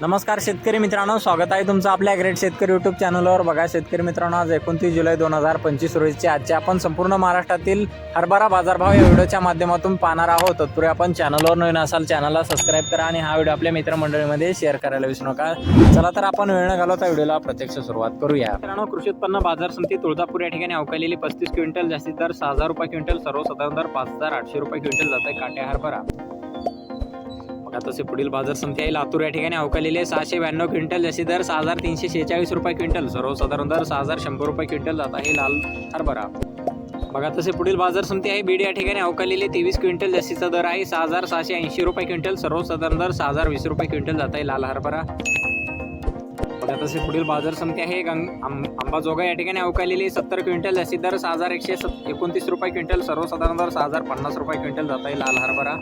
नमस्कार शेतकरी मित्रांनो स्वागत आहे तुमचं आपल्या ग्रेट शेतकरी यूट्यूब चॅनलवर बघा शेतकरी मित्रांनो आज एकोणतीस जुलै दोन हजार पंचवीस रोजीचे आजचे आपण संपूर्ण महाराष्ट्रातील हरभरा बाजारभाव या व्हिडिओच्या माध्यमातून पाहणार आहोत. तत्पूर्वी आपण चॅनलवर नवीन असाल चॅनलला सबस्क्राईब करा आणि हा व्हिडिओ आपल्या मित्रमंडळीमध्ये शेअर करायला विसरू नका. चला तर आपण वेळ न घालवता व्हिडिओला प्रत्यक्ष सुरुवात करूया. मित्रांनो कृषी उत्पन्न बाजार समिती तुळजापूर या ठिकाणी अवकालेली पस्तीस क्विंटल जास्तीत दर सहा हजार रुपये क्विंटल सर्वसाधारण दर पाच हजार आठशे रुपये क्विंटल जात आहे काट्या हरभरा. तसे पुढील बाजार समिती आहे लातूर या ठिकाणी अवकालेले सहाशे ब्याण्णव क्विंटल जशी दर सहा हजार तीनशे शेहेचाळीस रुपये क्विंटल. सर्वसाधारण दर सहा हजार शंभर रुपये क्विंटल जात आहे लाल हरभरा. बघा तसे पुढील बाजार समिती आहे. बीड या ठिकाणी अवकालेले तेवीस क्विंटल जास्तीचा दर आहे. सहा हजार सहाशे ऐंशी रुपये क्विंटल. सर्वसाधारण दर सहा हजार वीस रुपये क्विंटल जात आहे लाल हरभरा. बघा तसे पुढील बाजार समिती आहे. गंग आंबाजोगा अंबाजोगा या ठिकाणी अवकालेली सत्तर क्विंटल जास्तीत दर सहा हजार एकशे एकोणतीस रुपये क्विंटल. सर्वसाधारण दर सहा हजार पन्नास रुपये क्विंटल जात आहे लाल हरभरा.